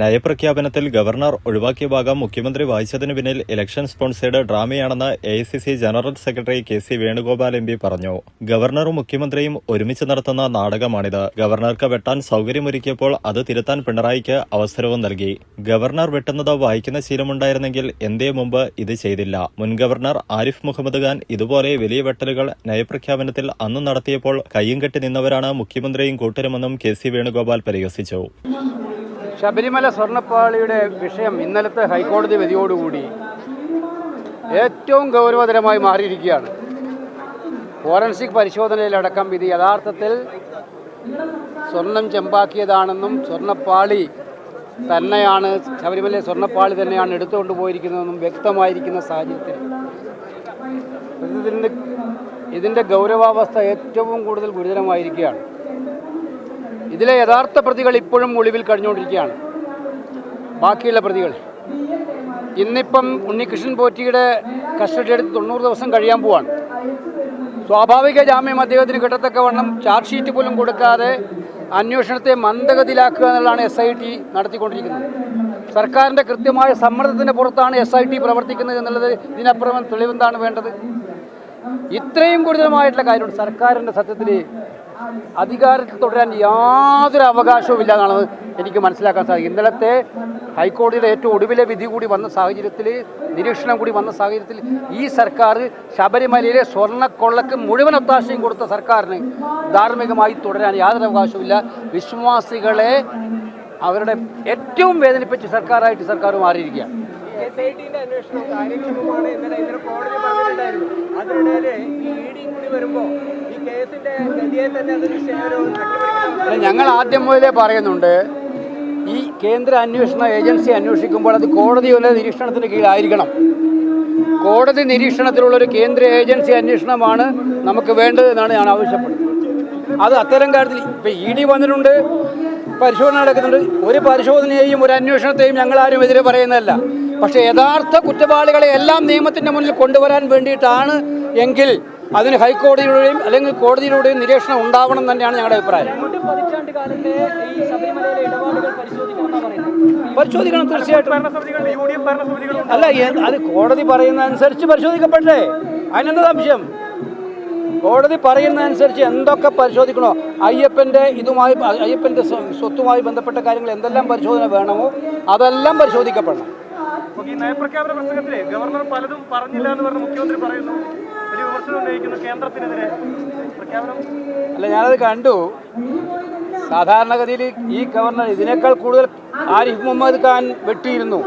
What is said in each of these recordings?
നയപ്രഖ്യാപനത്തിൽ governor ഒഴിവാക്കിയ ഭാഗം മുഖ്യമന്ത്രി വായിച്ചതിനു പിന്നിൽ election sponsored ഡ്രാമയാണെന്ന് A general secretary K C Venugopal M പറഞ്ഞു. ഗവർണറും മുഖ്യമന്ത്രിയും ഒരുമിച്ച് നടത്തുന്ന നാടകമാണിത്. ഗവർണർക്ക് വെട്ടാൻ സൗകര്യമൊരുക്കിയപ്പോൾ അത് തിരുത്താൻ പിണറായിക്ക് അവസരവും നൽകി. ഗവർണർ വെട്ടുന്നത് വായിക്കുന്ന ശീലമുണ്ടായിരുന്നെങ്കിൽ എന്തേ മുമ്പ് ഇത് ചെയ്തില്ല. മുൻ ഗവർണർ ആരിഫ് മുഹമ്മദ് ഖാൻ ഇതുപോലെ വലിയ വെട്ടലുകൾ നയപ്രഖ്യാപനത്തിൽ അന്ന് നടത്തിയപ്പോൾ കയ്യും കെട്ടി നിന്നവരാണ് മുഖ്യമന്ത്രിയും കൂട്ടരുമെന്നും കെ സി വേണുഗോപാൽ പരിഹസിച്ചു. ശബരിമല സ്വർണപ്പാളിയുടെ വിഷയം ഇന്നലത്തെ ഹൈക്കോടതി വിധിയോടുകൂടി ഏറ്റവും ഗൗരവതരമായി മാറിയിരിക്കുകയാണ്. ഫോറൻസിക് പരിശോധനയിലടക്കം വിധി യഥാർത്ഥത്തിൽ സ്വർണം ചെമ്പാക്കിയതാണെന്നും സ്വർണപ്പാളി തന്നെയാണ് ശബരിമല സ്വർണപ്പാളി തന്നെയാണ് എടുത്തുകൊണ്ട് പോയിരിക്കുന്നതെന്നും വ്യക്തമായിരിക്കുന്ന സാഹചര്യത്തിൽ. ഇതിന്റെ ഗൗരവാവസ്ഥ ഏറ്റവും കൂടുതൽ ഗുരുതരമായിരിക്കുകയാണ്. ഇതിലെ യഥാർത്ഥ പ്രതികൾ ഇപ്പോഴും ഒളിവിൽ കഴിഞ്ഞുകൊണ്ടിരിക്കുകയാണ്. ബാക്കിയുള്ള പ്രതികൾ. ഇന്നിപ്പം ഉണ്ണികൃഷ്ണൻ പോറ്റിയുടെ കസ്റ്റഡി എടുത്ത് തൊണ്ണൂറ് ദിവസം കഴിയാൻ പോവാണ്. സ്വാഭാവിക ജാമ്യം അദ്ദേഹത്തിന് കിട്ടത്തക്കവണ്ണം ചാർജ് ഷീറ്റ് പോലും കൊടുക്കാതെ അന്വേഷണത്തെ മന്ദഗതിയിലാക്കുക എന്നുള്ളതാണ് എസ് ഐ ടി നടത്തിക്കൊണ്ടിരിക്കുന്നത്. സർക്കാരിന്റെ കൃത്യമായ സമ്മർദ്ദത്തിന്റെ പുറത്താണ് എസ് ഐ ടി പ്രവർത്തിക്കുന്നത് എന്നുള്ളത് ഇതിനപ്പുറം തെളിവെന്താണ് വേണ്ടത്? ഇത്രയും ഗുരുതരമായിട്ടുള്ള കാര്യമുണ്ട്. സർക്കാരിന്റെ സത്യത്തിൽ അധികാരത്തിൽ തുടരാൻ യാതൊരു അവകാശവും ഇല്ല എന്നാണ് എനിക്ക് മനസ്സിലാക്കാൻ സാധിക്കും. ഇന്നലത്തെ ഹൈക്കോടതിയുടെ ഏറ്റവും ഒടുവിലെ വിധി കൂടി വന്ന സാഹചര്യത്തിൽ നിരീക്ഷണം കൂടി വന്ന സാഹചര്യത്തിൽ ഈ സർക്കാർ ശബരിമലയിലെ സ്വർണക്കൊള്ളക്ക് മുഴുവൻ ഒത്താശയും കൊടുത്ത സർക്കാരിന് ധാർമ്മികമായി തുടരാൻ യാതൊരു അവകാശവുമില്ല വിശ്വാസികളെ അവരുടെ ഏറ്റവും വേദനിപ്പിച്ച സർക്കാരായിട്ട് സർക്കാർ മാറിയിരിക്കുകയാണ്. എസ് ഐ ടിന്റെ അന്വേഷണം കാര്യക്ഷമമാണ് ഇന്നലെ ഇന്നലെ കോടതി പറഞ്ഞിട്ടുണ്ടായിരുന്നു. അതിനിടയിൽ ഈ ഇ ഡി കൂടി വരുമ്പോൾ ഈ കേസിന്റെ ഗതിയെ തന്നെ അതൊരു ഞങ്ങൾ ആദ്യം മുതലേ പറയുന്നുണ്ട് ഈ കേന്ദ്ര അന്വേഷണ ഏജൻസി അന്വേഷിക്കുമ്പോൾ അത് കോടതിയുടെ നിരീക്ഷണത്തിന് കീഴിലായിരിക്കണം കോടതി നിരീക്ഷണത്തിലുള്ള ഒരു കേന്ദ്ര ഏജൻസി അന്വേഷണമാണ് നമുക്ക് വേണ്ടത് എന്നാണ് ഞാൻ ആവശ്യപ്പെടുന്നത്. അത് അത്തരം കാര്യത്തിൽ ഇപ്പം ഇ ഡി വന്നിട്ടുണ്ട് പരിശോധന നടക്കുന്നുണ്ട്. ഒരു പരിശോധനയെയും ഒരു അന്വേഷണത്തെയും ഞങ്ങളാരും എതിരെ പറയുന്നതല്ല. പക്ഷേ യഥാർത്ഥ കുറ്റവാളികളെ എല്ലാം നിയമത്തിന്റെ മുന്നിൽ കൊണ്ടുവരാൻ വേണ്ടിയിട്ടാണ് എങ്കിൽ അതിന് ഹൈക്കോടതിയിലൂടെയും അല്ലെങ്കിൽ കോടതിയിലൂടെയും നിരീക്ഷണം ഉണ്ടാവണം തന്നെയാണ് ഞങ്ങളുടെ അഭിപ്രായം. പരിശോധിക്കണം തീർച്ചയായിട്ടും. അല്ല അത് കോടതി പറയുന്ന അനുസരിച്ച് പരിശോധിക്കപ്പെട്ടേ അതിനെന്താ സംശയം? കോടതി പറയുന്ന അനുസരിച്ച് എന്തൊക്കെ പരിശോധിക്കണോ? അയ്യപ്പന്റെ ഇതുമായി അയ്യപ്പന്റെ സ്വ- സ്വത്തുമായി ബന്ധപ്പെട്ട കാര്യങ്ങൾ എന്തെല്ലാം പരിശോധന വേണമോ? അതെല്ലാം പരിശോധിക്കപ്പെടണം. ഈ നയപ്രഖ്യാപന പ്രസംഗത്തിലെ ഗവർണർ പലതും പറഞ്ഞില്ല എന്ന് പറഞ്ഞ മുഖ്യമന്ത്രി പറയുന്നു. വലിയ വിമർശനം ഉന്നയിക്കുന്നു കേന്ദ്രത്തിനെതിരെ. പ്രഖ്യാപനം അല്ല ഞാനത് കണ്ടു. സാധാരണഗതിയിൽ ഈ ഗവർണർ ഇതിനേക്കാൾ കൂടുതൽ ആരിഫ് മുഹമ്മദ് ഖാൻ വെട്ടിയിരുന്നു.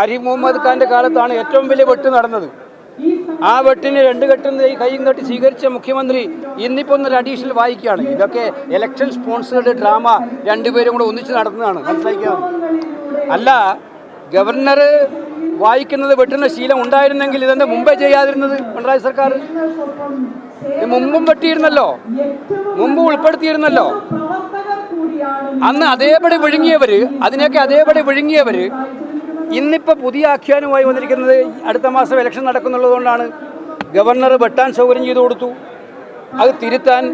ആരിഫ് മുഹമ്മദ് ഖാന്റെ കാലത്താണ് ഏറ്റവും വലിയ വെട്ട് നടന്നത്. ആ വെട്ടിന് രണ്ട് കെട്ടും കൈയും കെട്ടി സ്വീകരിച്ച മുഖ്യമന്ത്രി ഇന്നിപ്പോൾ ഒന്നൊരു അഡീഷണൽ വായിക്കുകയാണ്. ഇതൊക്കെ ഇലക്ഷൻ സ്പോൺസേഡ് ഡ്രാമ രണ്ടുപേരും കൂടെ ഒന്നിച്ച് നടത്തുന്നതാണ്. മനസ്സിലാക്കിയാണ് അല്ല ഗവർണർ വായിക്കുന്നത് വെട്ടുന്ന ശീലം ഉണ്ടായിരുന്നെങ്കിൽ ഇതെന്റെ മുമ്പേ ചെയ്യാതിരുന്നത് പിണറായി സർക്കാർ? മുമ്പും വെട്ടിയിരുന്നല്ലോ. മുമ്പ് ഉൾപ്പെടുത്തിയിരുന്നല്ലോ. അന്ന് അതേപടി വിഴുങ്ങിയവര് അതിനൊക്കെ അതേപടി വിഴുങ്ങിയവര് ഇന്നിപ്പോ പുതിയ ആഖ്യാനമായി വന്നിരിക്കുന്നത് അടുത്ത മാസം ഇലക്ഷൻ നടക്കുന്നുള്ളതുകൊണ്ടാണ് ഗവർണർ വെട്ടാൻ സൗകര്യം ചെയ്തു കൊടുത്തു. അത് തിരുത്താൻ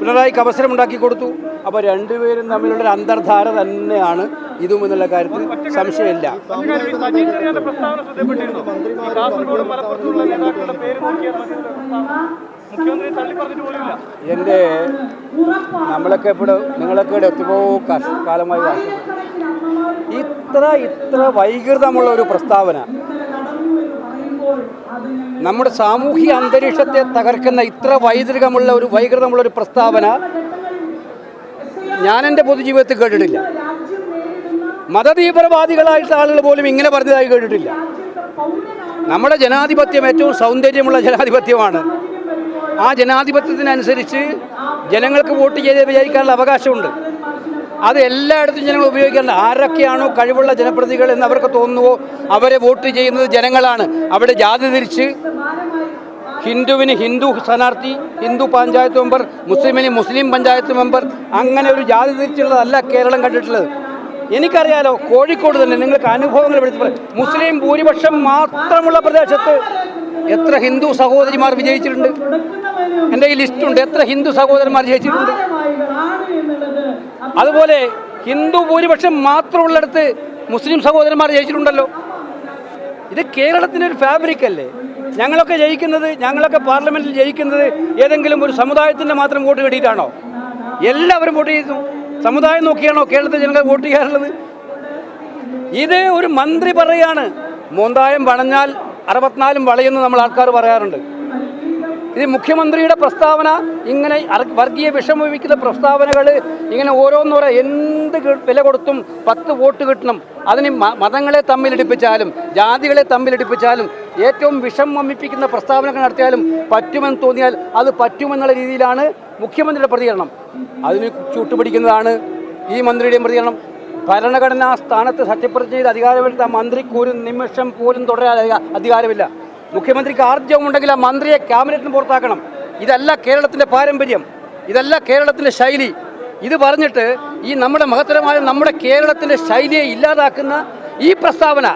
പിണറായിക്ക് അവസരമുണ്ടാക്കി കൊടുത്തു. അപ്പോൾ രണ്ടുപേരും തമ്മിലുള്ള ഒരു അന്തർധാര തന്നെയാണ് ഇതും എന്നുള്ള കാര്യത്തിൽ സംശയമില്ല. എന്റെ നമ്മളൊക്കെ ഇവിടെ നിങ്ങളൊക്കെ ഇവിടെ എത്രയോ കാലമായി ഇത്ര ഇത്ര വൈകൃതമുള്ള ഒരു പ്രസ്താവന നമ്മുടെ സാമൂഹിക അന്തരീക്ഷത്തെ തകർക്കുന്ന ഇത്ര വൈദൃകമുള്ള ഒരു വൈകൃതമുള്ള ഒരു പ്രസ്താവന ഞാൻ എന്റെ പൊതുജീവിതത്തിൽ കേട്ടിട്ടില്ല. മതതീവ്രവാദികളായിട്ടുള്ള ആളുകൾ പോലും ഇങ്ങനെ പറഞ്ഞതായി കേട്ടിട്ടില്ല. നമ്മുടെ ജനാധിപത്യം ഏറ്റവും സൗന്ദര്യമുള്ള ജനാധിപത്യമാണ്. ആ ജനാധിപത്യത്തിനനുസരിച്ച് ജനങ്ങൾക്ക് വോട്ട് ചെയ്ത് വിചാരിക്കാനുള്ള അവകാശമുണ്ട്. അത് എല്ലായിടത്തും ജനങ്ങൾ ഉപയോഗിക്കേണ്ട ആരൊക്കെയാണോ കഴിവുള്ള ജനപ്രതിനിധികൾ എന്ന് അവർക്ക് തോന്നുവോ അവരെ വോട്ട് ചെയ്യുന്നത് ജനങ്ങളാണ്. അവിടെ ജാതി തിരിച്ച് ഹിന്ദുവിന് ഹിന്ദു സ്ഥാനാർത്ഥി ഹിന്ദു പഞ്ചായത്ത് മെമ്പർ മുസ്ലിമിന് മുസ്ലിം പഞ്ചായത്ത് മെമ്പർ അങ്ങനെ ഒരു ജാതി തിരിച്ചുള്ളതല്ല കേരളം കണ്ടിട്ടുള്ളത്. എനിക്കറിയാലോ കോഴിക്കോട് തന്നെ നിങ്ങൾക്ക് അനുഭവങ്ങൾ എടുത്ത് മുസ്ലിം ഭൂരിപക്ഷം മാത്രമുള്ള പ്രദേശത്ത് എത്ര ഹിന്ദു സഹോദരിമാർ വിജയിച്ചിട്ടുണ്ട്? എന്റെ ഈ ലിസ്റ്റുണ്ട് എത്ര ഹിന്ദു സഹോദരന്മാർ ജയിച്ചിട്ടുണ്ട് അതുപോലെ ഹിന്ദു ഭൂരിപക്ഷം മാത്രമുള്ളിടത്ത് മുസ്ലിം സഹോദരന്മാർ ജയിച്ചിട്ടുണ്ടല്ലോ. ഇത് കേരളത്തിന്റെ ഒരു ഫാബ്രിക് അല്ലേ? ഞങ്ങളൊക്കെ ജയിക്കുന്നത് ഞങ്ങളൊക്കെ പാർലമെന്റിൽ ജയിക്കുന്നത് ഏതെങ്കിലും ഒരു സമുദായത്തിന്റെ മാത്രം വോട്ട് കിട്ടിയിട്ടാണോ? എല്ലാവരും വോട്ട് ചെയ്തു. സമുദായം നോക്കിയാണോ കേരളത്തിൽ ജനങ്ങൾ വോട്ട് ചെയ്യാറുള്ളത്? ഇത് ഒരു മന്ത്രി പറയാണ് മോന്തായം വളഞ്ഞാൽ അറുപത്തിനാലും വളയെന്ന് നമ്മൾ ആൾക്കാർ പറയാറുണ്ട്. ഇത് മുഖ്യമന്ത്രിയുടെ പ്രസ്താവന ഇങ്ങനെ വർഗീയ വിഷമിക്കുന്ന പ്രസ്താവനകൾ ഇങ്ങനെ ഓരോന്നോരോ എന്ത് വില കൊടുത്തും പത്ത് വോട്ട് കിട്ടണം. അതിന് മതങ്ങളെ തമ്മിലിടിപ്പിച്ചാലും ജാതികളെ തമ്മിലിടിപ്പിച്ചാലും ഏറ്റവും വിഷം വമ്മിപ്പിക്കുന്ന പ്രസ്താവനകൾ നടത്തിയാലും പറ്റുമെന്ന് തോന്നിയാൽ അത് പറ്റുമെന്നുള്ള രീതിയിലാണ് മുഖ്യമന്ത്രിയുടെ പ്രതികരണം. അതിന് ചൂട്ടുപിടിക്കുന്നതാണ് ഈ മന്ത്രിയുടെയും പ്രതികരണം. ഭരണഘടനാ സ്ഥാനത്ത് സത്യപ്രതിജ്ഞ ചെയ്ത് അധികാരമെടുത്ത മന്ത്രിക്ക് ഒരു നിമിഷം പോലും തുടരാൻ അധികാരമില്ല. മുഖ്യമന്ത്രിക്ക് ആർജവമുണ്ടെങ്കിൽ ആ മന്ത്രിയെ ക്യാബിനറ്റിന് പുറത്താക്കണം. ഇതല്ല കേരളത്തിന്റെ പാരമ്പര്യം ഇതല്ല കേരളത്തിന്റെ ശൈലി. ഇത് പറഞ്ഞിട്ട് ഈ നമ്മുടെ മഹത്തരമായ നമ്മുടെ കേരളത്തിന്റെ ശൈലിയെ ഇല്ലാതാക്കുന്ന ഈ പ്രസ്താവന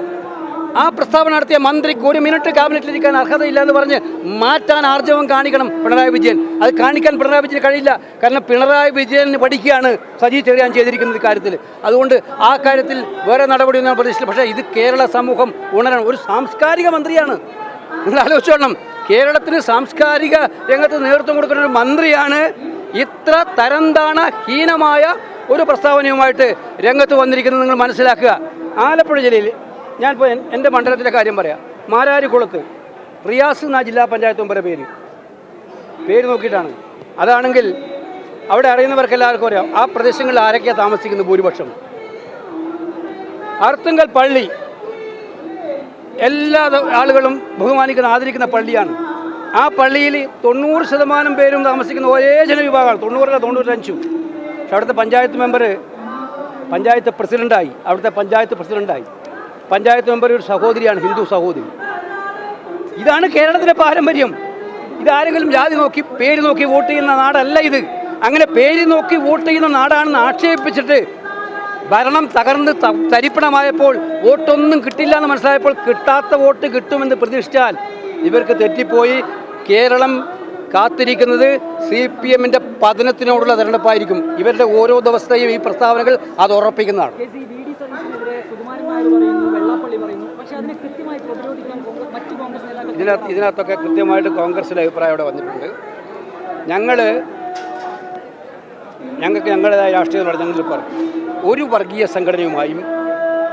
ആ പ്രസ്താവന നടത്തിയ മന്ത്രിക്ക് ഒരു മിനിറ്റ് ക്യാബിനറ്റിലിരിക്കാൻ അർഹതയില്ല എന്ന് പറഞ്ഞ് മാറ്റാൻ ആർജവം കാണിക്കണം പിണറായി വിജയൻ. അത് കാണിക്കാൻ പിണറായി വിജയൻ കഴിയില്ല. കാരണം പിണറായി വിജയന് പഠിക്കുകയാണ് സജി ചെറിയാൻ ചെയ്തിരിക്കുന്നത് കാര്യത്തിൽ. അതുകൊണ്ട് ആ കാര്യത്തിൽ വേറെ നടപടിയൊന്നും പ്രതീക്ഷിച്ചില്ല. പക്ഷേ ഇത് കേരള സമൂഹം ഉണരണം. ഒരു സാംസ്കാരിക മന്ത്രിയാണ്. നിങ്ങൾ ആലോചിച്ചോളണം കേരളത്തിന് സാംസ്കാരിക രംഗത്ത് നേതൃത്വം കൊടുക്കുന്ന ഒരു മന്ത്രിയാണ് ഇത്ര തരംതാണ ഹീനമായ ഒരു പ്രസ്താവനയുമായിട്ട് രംഗത്ത് വന്നിരിക്കുന്നത് നിങ്ങൾ മനസ്സിലാക്കുക. ആലപ്പുഴ ജില്ലയിൽ ഞാൻ ഇപ്പോൾ എന്റെ മണ്ഡലത്തിലെ കാര്യം പറയാം. മാരാരിക്കുളത്ത് റിയാസ് എന്ന ജില്ലാ പഞ്ചായത്ത് മുമ്പേ പേര്. പേര് നോക്കിയിട്ടാണ്. അതാണെങ്കിൽ അവിടെ അറിയുന്നവർക്ക് എല്ലാവർക്കും അറിയാം. ആ പ്രദേശങ്ങളിൽ ആരൊക്കെയാണ് താമസിക്കുന്നത് ഭൂരിപക്ഷം? അർത്തുങ്കൽ പള്ളി എല്ലാ ആളുകളും ബഹുമാനിക്കുന്ന ആദരിക്കുന്ന പള്ളിയാണ്. ആ പള്ളിയിൽ തൊണ്ണൂറ് ശതമാനം പേരും താമസിക്കുന്ന ഒരേ ജനവിഭാഗമാണ്. തൊണ്ണൂറല്ല തൊണ്ണൂറ്റഞ്ചും. പക്ഷെ അവിടുത്തെ പഞ്ചായത്ത് മെമ്പർ പഞ്ചായത്ത് പ്രസിഡന്റായി അവിടുത്തെ പഞ്ചായത്ത് പ്രസിഡന്റായി പഞ്ചായത്ത് മെമ്പർ ഒരു സഹോദരിയാണ് ഹിന്ദു സഹോദരി. ഇതാണ് കേരളത്തിലെ പാരമ്പര്യം. ഇതാരെങ്കിലും ജാതി നോക്കി പേര് നോക്കി വോട്ട് ചെയ്യുന്ന നാടല്ല ഇത്. അങ്ങനെ പേര് നോക്കി വോട്ട് ചെയ്യുന്ന നാടാണെന്ന് ആക്ഷേപിച്ചിട്ട് ഭരണം തകർന്ന് തരിപ്പണമായപ്പോൾ വോട്ടൊന്നും കിട്ടില്ല എന്ന് മനസ്സിലായപ്പോൾ കിട്ടാത്ത വോട്ട് കിട്ടുമെന്ന് പ്രതീക്ഷിച്ചാൽ ഇവർക്ക് തെറ്റിപ്പോയി. കേരളം കാത്തിരിക്കുന്നത് സി പി എമ്മിന്റെ പതനത്തിനോടുള്ള തെരഞ്ഞെടുപ്പായിരിക്കും. ഇവരുടെ ഓരോ ദിവസത്തെയും ഈ പ്രസ്താവനകൾ അത് ഉറപ്പിക്കുന്നതാണ്. ഇതിനകത്ത് ഇതിനകത്തൊക്കെ കൃത്യമായിട്ട് കോൺഗ്രസിന്റെ അഭിപ്രായം ഇവിടെ വന്നിട്ടുണ്ട്. ഞങ്ങൾ ഞങ്ങൾക്ക് ഞങ്ങളുടേതായ രാഷ്ട്രീയം ഞങ്ങളിൽ പറഞ്ഞു ഒരു വർഗീയ സംഘടനയുമായും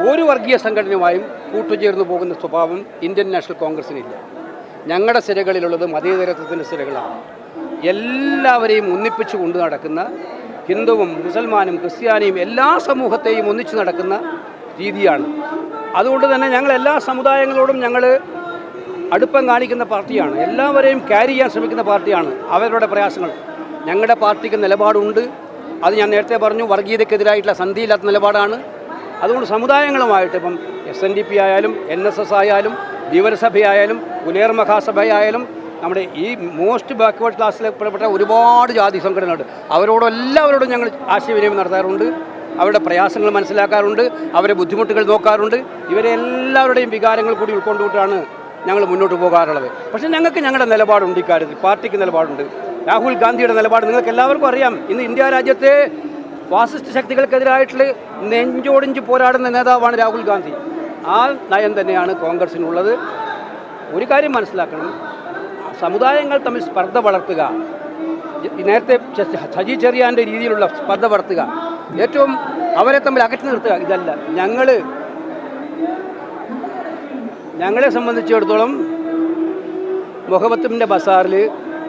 ഒരു വർഗീയ സംഘടനയുമായും കൂട്ടുചേർന്ന് പോകുന്ന സ്വഭാവം ഇന്ത്യൻ നാഷണൽ കോൺഗ്രസിനില്ല ഞങ്ങളുടെ സിരകളിലുള്ളത് മതേതരത്വത്തിന്റെ സിരകളാണ്. എല്ലാവരെയും ഒന്നിപ്പിച്ചു കൊണ്ടു നടക്കുന്ന ഹിന്ദുവും മുസൽമാനും ക്രിസ്ത്യാനിയും എല്ലാ സമൂഹത്തെയും ഒന്നിച്ചു നടക്കുന്ന രീതിയാണ്. അതുകൊണ്ട് തന്നെ ഞങ്ങൾ എല്ലാ സമുദായങ്ങളോടും ഞങ്ങൾ അടുപ്പം കാണിക്കുന്ന പാർട്ടിയാണ്. എല്ലാവരെയും ക്യാരി ചെയ്യാൻ ശ്രമിക്കുന്ന പാർട്ടിയാണ് അവരുടെ പ്രയാസങ്ങൾ. ഞങ്ങളുടെ പാർട്ടിക്ക് നിലപാടുണ്ട്. അത് ഞാൻ നേരത്തെ പറഞ്ഞു വർഗീയതയ്ക്കെതിരായിട്ടുള്ള സന്ധിയില്ലാത്ത നിലപാടാണ്. അതുകൊണ്ട് സമുദായങ്ങളുമായിട്ട് ഇപ്പം എസ് എൻ ഡി പി ആയാലും എൻ എസ് എസ് ആയാലും ധീവരസഭയായാലും പുനേർ മഹാസഭയായാലും നമ്മുടെ ഈ മോസ്റ്റ് ബാക്ക്വേർഡ് ക്ലാസ്സിൽ പെടപ്പെട്ട ഒരുപാട് ജാതി സംഘടനകളുണ്ട്. അവരോടും എല്ലാവരോടും ഞങ്ങൾ ആശയവിനിമയം നടത്താറുണ്ട്. അവരുടെ പ്രയാസങ്ങൾ മനസ്സിലാക്കാറുണ്ട്. അവരെ ബുദ്ധിമുട്ടുകൾ നോക്കാറുണ്ട്. ഇവരെ എല്ലാവരുടെയും വികാരങ്ങൾ കൂടി ഉൾക്കൊണ്ടുകൊണ്ടാണ് ഞങ്ങൾ മുന്നോട്ട് പോകാറുള്ളത്. പക്ഷേ ഞങ്ങൾക്ക് ഞങ്ങളുടെ നിലപാടുണ്ട് ഇക്കാര്യത്തിൽ. പാർട്ടിക്ക് നിലപാടുണ്ട്. രാഹുൽ ഗാന്ധിയുടെ നിലപാട് നിങ്ങൾക്ക് എല്ലാവർക്കും അറിയാം. ഇന്ന് ഇന്ത്യ രാജ്യത്തെ ഫാസിസ്റ്റ് ശക്തികൾക്കെതിരായിട്ടുള്ള നെഞ്ചോടിഞ്ച് പോരാടുന്ന നേതാവാണ് രാഹുൽ ഗാന്ധി. ആ നയം തന്നെയാണ് കോൺഗ്രസിനുള്ളത്. ഒരു കാര്യം മനസ്സിലാക്കണം. സമുദായങ്ങൾ തമ്മിൽ സ്പർദ്ധ വളർത്തുക. നേരത്തെ സജി ചെറിയാന്റെ രീതിയിലുള്ള സ്പർദ്ധ വളർത്തുക. ഏറ്റവും അവരെ തമ്മിൽ അകറ്റി നിർത്തുക. ഇതല്ല. ഞങ്ങൾ ഞങ്ങളെ സംബന്ധിച്ചിടത്തോളം മുഹബത്തിന്റെ ബസാറിൽ